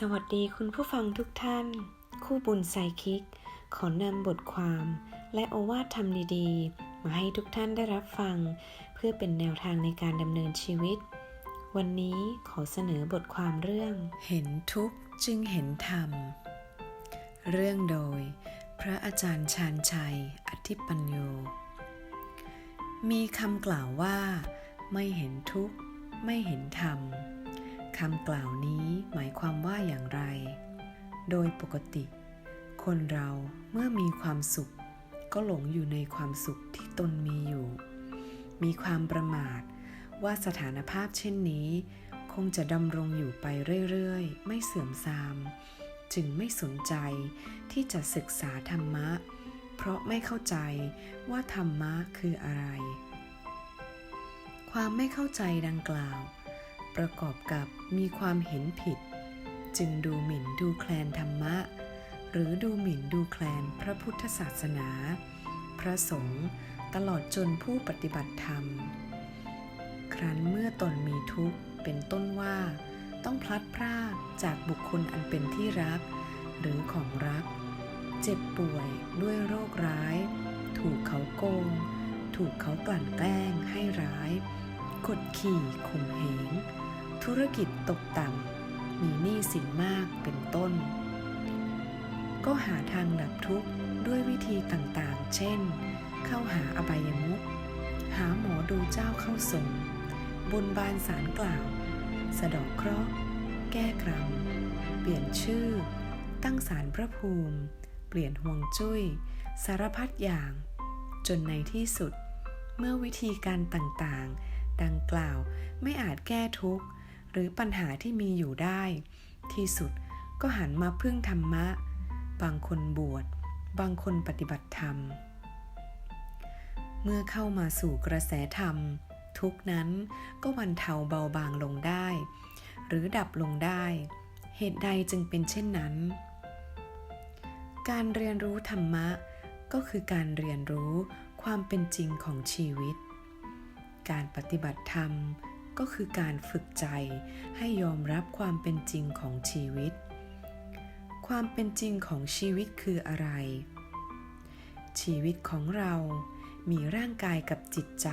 สวัสดีคุณผู้ฟังทุกท่าน คู่บุญไซคิก ขอนำบทความ และโอวาทธรรมดีๆ มาให้ทุกท่านได้รับฟัง เพื่อเป็นแนวทางในการดำเนินชีวิต วันนี้ขอเสนอบทความเรื่อง เห็นทุกข์จึงเห็นธรรม เรื่องโดย พระอาจารย์ชาญชัย อธิปัญโย มีคำกล่าวว่า ไม่เห็นทุกข์ไม่เห็นธรรม คำกล่าวนี้หมายความว่าอย่างไร โดยปกติ คนเราเมื่อมีความสุข ก็หลงอยู่ในความสุขที่ตนมีอยู่ มีความประมาทว่าสถานภาพเช่นนี้ คงจะดำรงอยู่ไปเรื่อยๆ ไม่เสื่อมทราม จึงไม่สนใจที่จะศึกษาธรรมะ เพราะไม่เข้าใจว่าธรรมะคืออะไร ความไม่เข้าใจดังกล่าว ประกอบกับมีความเห็นผิด จึงดูหมิ่นดูแคลนธรรมะ หรือดูหมิ่นดูแคลนพระพุทธศาสนา พระสงฆ์ตลอดจนผู้ปฏิบัติธรรม ครั้นเมื่อตนมีทุกข์เป็นต้นว่า ต้องพลัดพรากจากบุคคลอันเป็นที่รัก หรือของรัก เจ็บป่วยด้วยโรคร้าย ถูกเขาโกง ถูกเขากลั่นแกล้งให้ร้ายกดขี่ข่มเหง ธุรกิจตกต่ำ มีหนี้สินมากเป็นต้น ก็หาทางดับทุกข์ด้วยวิธีต่างๆ เช่น เข้าหาอบายมุขหาหมอดูเจ้าเข้าทรงบนบานสารกล่าว สะดอกเคราะห์ แก้กรรม เปลี่ยนชื่อ ตั้งสารพระภูมิ เปลี่ยนห่วงจุ้ย สารพัดอย่าง จนในที่สุด เมื่อวิธีการต่างๆ ดังกล่าวไม่อาจแก้ทุกข์ หรือปัญหาที่มีอยู่ได้ ที่สุดก็หันมาพึ่งธรรมะ บางคนบวช บางคนปฏิบัติธรรม เมื่อเข้ามาสู่กระแสธรรม ทุกนั้นก็บรรเทาเบาบางลงได้ หรือดับลงได้ เหตุใดจึงเป็นเช่นนั้น การเรียนรู้ธรรมะก็คือการเรียนรู้ความเป็นจริงของชีวิต การปฏิบัติธรรม ก็คือการฝึกใจให้ยอมรับความเป็นจริงของชีวิต ความเป็นจริงของชีวิตคืออะไร ชีวิตของเรามีร่างกายกับจิตใจ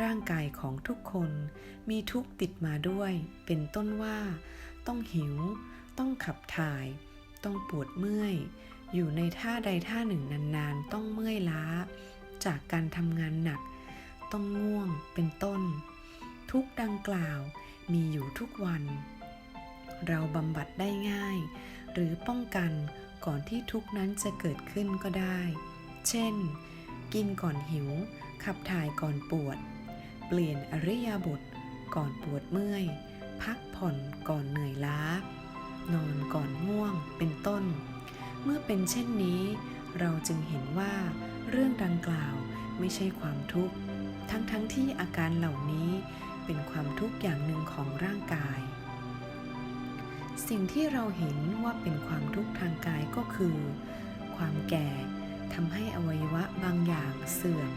ร่างกายของทุกคนมีทุกติดมาด้วย เป็นต้นว่า ต้องหิว ต้องขับถ่าย ต้องปวดเมื่อย อยู่ในท่าใดท่าหนึ่งนานๆ ต้องเมื่อยล้า จากการทำงานหนัก ต้องง่วง เป็นต้น ทุกดังกล่าวมีอยู่ทุกวัน เราบำบัดได้ง่าย หรือป้องกันก่อนที่ทุกนั้นจะเกิดขึ้นก็ได้ เช่น กินก่อนหิว ขับถ่ายก่อนปวด เปลี่ยนอริยาบทก่อนปวดเมื่อย พักผ่อนก่อนเหนื่อยล้า นอนก่อนง่วง เป็นต้น เมื่อเป็นเช่นนี้ เราจึงเห็นว่า เรื่องดังกล่าวไม่ใช่ความทุกข์ ทั้งๆทที่อาการเหล่านี้ เป็นความทุกข์อย่างหนึ่งของร่างกาย สิ่งที่เราเห็นว่าเป็นความทุกข์ทางกายก็คือ ความแก่ทำให้อวัยวะบางอย่างเสื่อม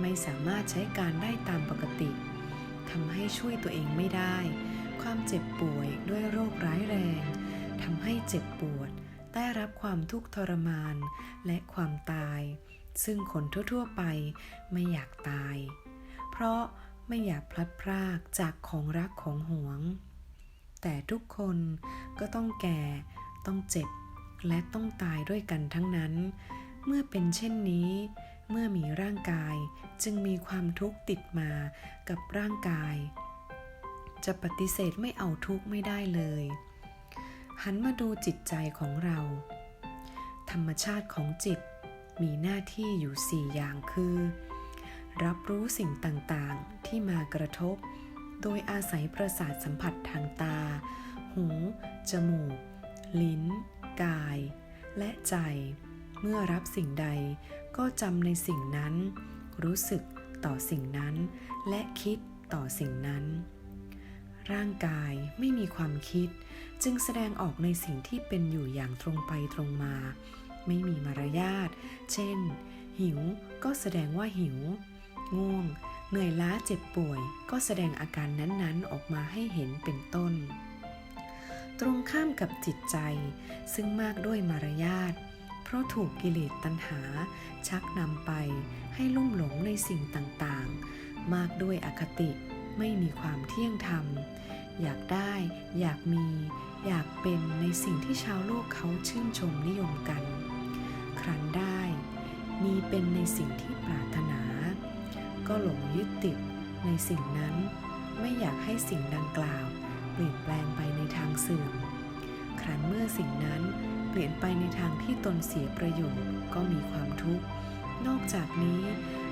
ไม่สามารถใช้การได้ตามปกติทำให้ช่วยตัวเองไม่ได้ ความเจ็บป่วยด้วยโรคร้ายแรงทำให้เจ็บปวด ได้รับความทุกข์ทรมาน และความตาย ซึ่งคนทั่วๆไปไม่อยากตาย เพราะ ไม่อยากพลัดพรากจากของรักของหวง แต่ทุกคนก็ต้องแก่ ต้องเจ็บ และต้องตายด้วยกันทั้งนั้น เมื่อเป็นเช่นนี้ เมื่อมีร่างกายจึงมีความทุกข์ติดมากับร่างกาย จะปฏิเสธไม่เอาทุกข์ไม่ได้เลย หันมาดูจิตใจของเรา ธรรมชาติของจิตมีหน้าที่อยู่สี่อย่างคือ รับรู้สิ่งต่างๆ ที่มากระทบ โดยอาศัยประสาทสัมผัสทางตา หู จมูก ลิ้น กาย และใจ เมื่อรับสิ่งใดก็จำในสิ่งนั้น รู้สึกต่อสิ่งนั้น และคิดต่อสิ่งนั้น ร่างกายไม่มีความคิด จึงแสดงออกในสิ่งที่เป็นอยู่อย่างตรงไปตรงมา ไม่มีมารยาท เช่น หิวก็แสดงว่าหิว ง่วง เหนื่อยล้าเจ็บป่วย ก็แสดงอาการนั้นๆ ออกมาให้เห็นเป็นต้น ตรงข้ามกับจิตใจ ซึ่งมากด้วยมารยาทเพราะถูกกิเลสตัณหา ชักนำไปให้ลุ่มหลงในสิ่งต่างๆ มากด้วยอคติไม่มีความเที่ยงธรรม อยากได้ อยากมี อยากเป็นในสิ่งที่ชาวโลกเขาชื่นชมนิยมกัน ครั้นได้ มีเป็นในสิ่งที่ปรารถนา ก็หลงยึดติดในสิ่งนั้น ไม่อยากให้สิ่งดังกล่าว เปลี่ยนแปลงไปในทางเสื่อม ครั้นเมื่อสิ่งนั้นเปลี่ยนไปในทางที่ตนเสียประโยชน์ก็มีความทุกข์ นอกจากนี้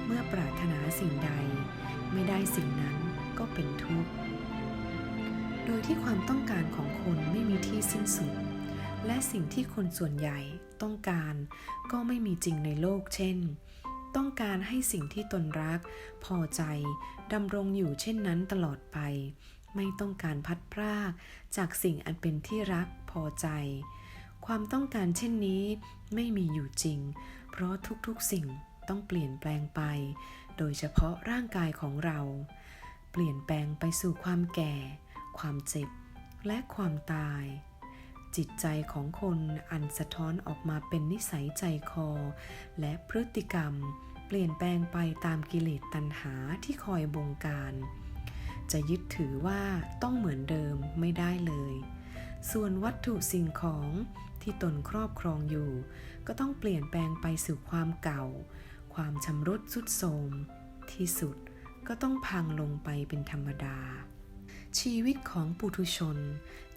เมื่อปรารถนาสิ่งใด ไม่ได้สิ่งนั้นก็เป็นทุกข์ โดยที่ความต้องการของคนไม่มีที่สิ้นสุด และสิ่งที่คนส่วนใหญ่ต้องการก็ไม่มีจริงในโลกเช่น ต้องการให้สิ่งที่ตนรัก พอใจดำรงอยู่เช่นนั้นตลอดไป ไม่ต้องการพัดพรากจากสิ่งอันเป็นที่รักพอใจ ความต้องการเช่นนี้ไม่มีอยู่จริง เพราะทุกๆสิ่งต้องเปลี่ยนแปลงไป โดยเฉพาะร่างกายของเรา เปลี่ยนแปลงไปสู่ความแก่ ความเจ็บ และความตาย จิตใจของคนอันสะท้อนออกมาเป็นนิสัยใจคอ และพฤติกรรม เปลี่ยนแปลงไปตามกิเลสตัณหาที่คอยบงการ จะยึดถือว่าต้องเหมือนเดิมไม่ได้เลย ส่วนวัตถุสิ่งของที่ตนครอบครองอยู่ ก็ต้องเปลี่ยนแปลงไปสู่ความเก่า ความชำรุดสุดโทรมที่สุดก็ต้องพังลงไปเป็นธรรมดา ชีวิตของปุถุชน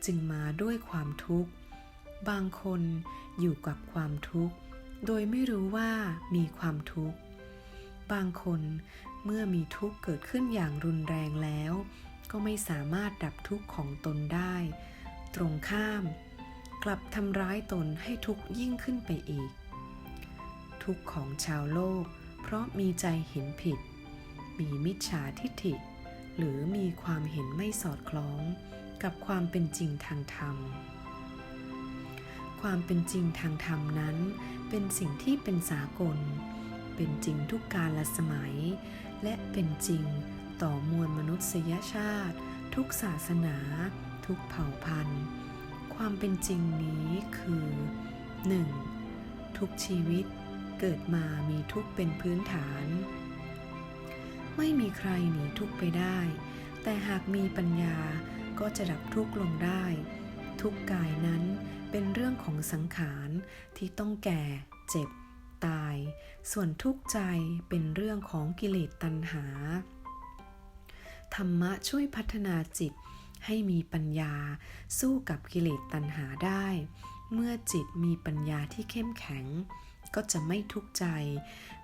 จึงมาด้วยความทุกข์ บางคนอยู่กับความทุกข์ โดยไม่รู้ว่ามีความทุกข์ บางคนเมื่อมีทุกข์เกิดขึ้นอย่างรุนแรงแล้ว ก็ไม่สามารถดับทุกข์ของตนได้ ตรงข้าม กลับทำร้ายตนให้ทุกข์ยิ่งขึ้นไปอีก ทุกข์ของชาวโลก เพราะมีใจเห็นผิด มีมิจฉาทิฏฐิ หรือมีความเห็นไม่สอดคล้องกับความเป็นจริงทางธรรม ความเป็นจริงทางธรรมนั้นเป็นสิ่งที่เป็นสากล เป็นจริงทุกกาลสมัย และเป็นจริงต่อมวลมนุษยชาติ ทุกศาสนา ทุกเผ่าพันธุ์ ความเป็นจริงนี้คือ 1. ทุกชีวิตเกิดมามีทุกเป็นพื้นฐาน ไม่มีใครหนีทุกไปได้ แต่หากมีปัญญาก็จะดับทุกข์ลงได้ ทุกข์กายนั้นเป็นเรื่องของสังขารที่ต้องแก่ เจ็บ ตาย ส่วนทุกข์ใจเป็นเรื่องของกิเลสตัณหา ธรรมะช่วยพัฒนาจิตให้มีปัญญาสู้กับกิเลสตัณหาได้ เมื่อจิตมีปัญญาที่เข้มแข็ง ก็จะไม่ทุกข์ใจ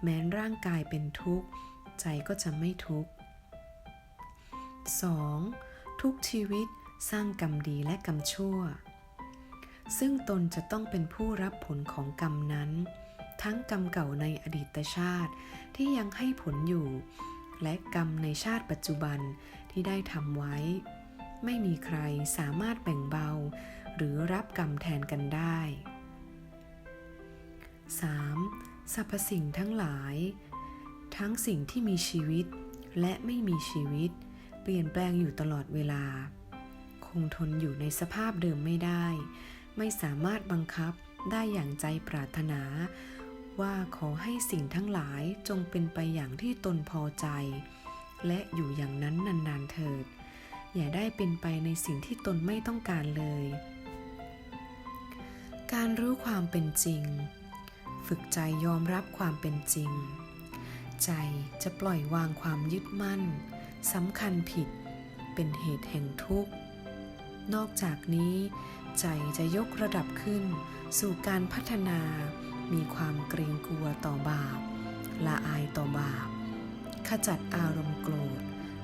แม้ร่างกายเป็นทุกข์ ใจก็จะไม่ทุกข์ 2. ทุกชีวิตสร้างกรรมดีและกรรมชั่ว ซึ่งตนจะต้องเป็นผู้รับผลของกรรมนั้น ทั้งกรรมเก่าในอดีตชาติที่ยังให้ผลอยู่ และกรรมในชาติปัจจุบันที่ได้ทำไว้ ไม่มีใครสามารถแบ่งเบา หรือรับกรรมแทนกันได้ 3. สรรพสิ่งทั้งหลาย ทั้งสิ่งที่มีชีวิตและไม่มีชีวิต เปลี่ยนแปลงอยู่ตลอดเวลา คงทนอยู่ในสภาพเดิมไม่ได้ ไม่สามารถบังคับได้อย่างใจปรารถนา ว่าขอให้สิ่งทั้งหลายจงเป็นไปอย่างที่ตนพอใจ และอยู่อย่างนั้นนานๆเถิด อย่าได้เป็นไปในสิ่งที่ตนไม่ต้องการเลย การรู้ความเป็นจริง ฝึกใจยอมรับความเป็นจริง ใจจะปล่อยวางความยึดมั่นสำคัญผิดเป็นเหตุแห่งทุกข์ นอกจากนี้ ใจจะยกระดับขึ้น สู่การพัฒนา มีความเกรงกลัวต่อบาป ละอายต่อบาป ขจัดอารมณ์โกรธ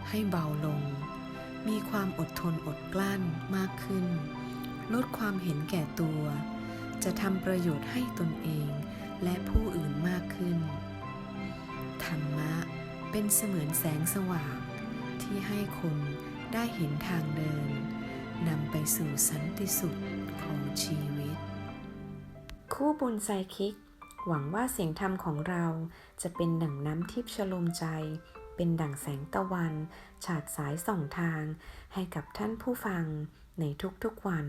ให้เบาลง มีความอดทนอดกลั้นมากขึ้น ลดความเห็นแก่ตัว จะทำประโยชน์ให้ตนเองและผู้อื่นมากขึ้น ธรรมะเป็นเสมือนแสงสว่าง ที่ให้คนได้เห็นทางเดินนำไปสู่สันติสุขของชีวิต คู่บุญไซคิก หวังว่าเสียงธรรมของเราจะเป็นดั่งน้ำทิพย์ชโลมใจ เป็นดั่งแสงตะวัน ฉาดสายส่องทาง ให้กับท่านผู้ฟังในทุกๆวัน